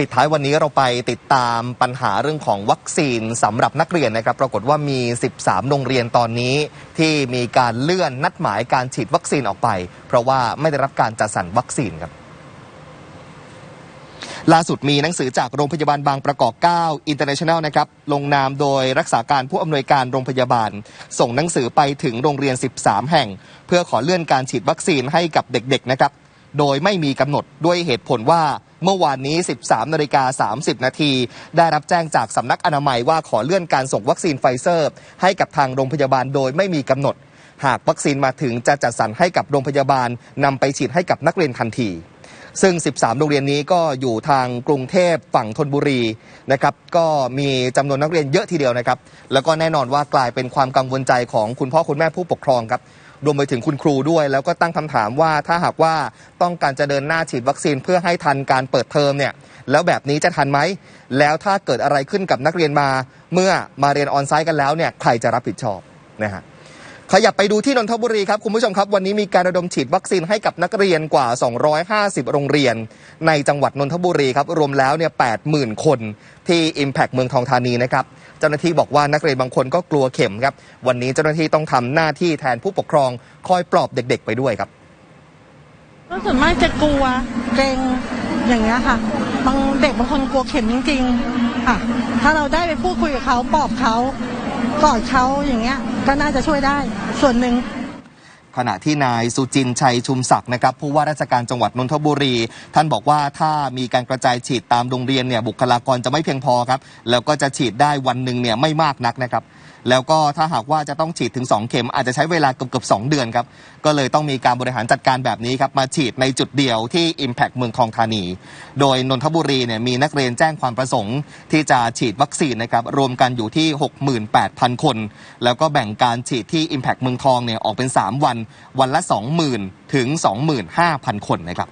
ปิดท้ายวันนี้เราไปติดตามปัญหาเรื่องของวัคซีนสำหรับนักเรียนนะครับ ปรากฏว่ามี 13 โรงเรียนตอนนี้ ที่มีการเลื่อนนัดหมายการฉีดวัคซีนออกไป เพราะว่าไม่ได้รับการจัดสรรวัคซีนครับล่าสุดมีหนังสือจากโรงพยาบาลบางประกอบ 9 International นะครับ ลงนามโดยรักษาการผู้อำนวยการโรงพยาบาล ส่งหนังสือไปถึงโรงเรียน 13 แห่ง เพื่อขอเลื่อนการฉีดวัคซีนให้กับเด็กๆนะครับ โดยไม่มีกำหนดด้วยเหตุผลว่า เมื่อวานนี้ 13นาฬิกา30 นาที ได้รับแจ้งจากสำนักอนามัยว่าขอเลื่อนการส่งวัคซีนไฟเซอร์ ให้กับทางโรงพยาบาลโดยไม่มีกำหนด หากวัคซีนมาถึงจะจัดสรรให้กับโรงพยาบาลนำไปฉีดให้กับนักเรียนทันที ซึ่ง 13 โรงเรียนนี้ก็อยู่ทางกรุงเทพฝั่งธนบุรีนะครับ ก็มีจำนวนนักเรียนเยอะทีเดียวนะครับ แล้วก็แน่นอนว่ากลายเป็นความกังวลใจของคุณพ่อคุณแม่ผู้ปกครองครับ รวมไปถึงคุณครูด้วย แล้วก็ตั้งคำถามว่าถ้าหากว่าต้องการจะเดินหน้าฉีดวัคซีนเพื่อให้ทันการเปิดเทอมเนี่ยแล้วแบบนี้จะทันไหม แล้วถ้าเกิดอะไรขึ้นกับนักเรียนมา เมื่อมาเรียนออนไซต์กันแล้วเนี่ยใครจะรับผิดชอบนะฮะ ขยับไปดูที่นนทบุรีครับ คุณผู้ชมครับ วันนี้มีการระดมฉีดวัคซีนให้กับนักเรียนกว่า 250 โรงเรียน ในจังหวัดนนทบุรีครับ รวมแล้วเนี่ย80,000 คนที่ Impact เมืองทองธานีนะครับ เจ้าหน้าที่บอกว่านักเรียนบางคนก็กลัวเข็มครับ วันนี้เจ้าหน้าที่ต้องทำหน้าที่แทนผู้ปกครองคอยปลอบเด็กๆ ไปด้วยครับก็ส่วนมากจะกลัวเกรงอย่างเงี้ยค่ะบางเด็กบางคนกลัวเข็มจริงๆค่ะถ้าเราได้ไปพูดคุยกับเขาปลอบเขา กอดเขาอย่างเงี้ยก็น่าจะช่วยได้ส่วนหนึ่งขณะที่นายสุจินชัยชุมศักดิ์นะครับผู้ว่าราชการจังหวัดนนทบุรี ท่านบอกว่าถ้ามีการกระจายฉีดตามโรงเรียนเนี่ยบุคลากรจะไม่เพียงพอครับ แล้วก็จะฉีดได้วันหนึ่งเนี่ยไม่มากนักนะครับ แล้วก็ถ้าหากว่าจะต้องฉีดถึง 2 เข็มอาจจะใช้เวลาเกือบเกือบสเดือนครับ ก็เลยต้องมีการบริหารจัดการแบบนี้ครับ มาฉีดในจุดเดียวที่ Impact เมืองทองธานี โดยนนทบุรีเนี่ยมีนักเรียนแจ้งความประสงค์ ที่จะฉีดวัคซีนนะครับรวมกันอยู่ที่ 68,000 คน แล้วก็แบ่งการฉีดที่ Impact เมืองทองเนี่ยออกเป็น 3 วัน วันละ 20,000 ถึง 25,000 คนนะครับ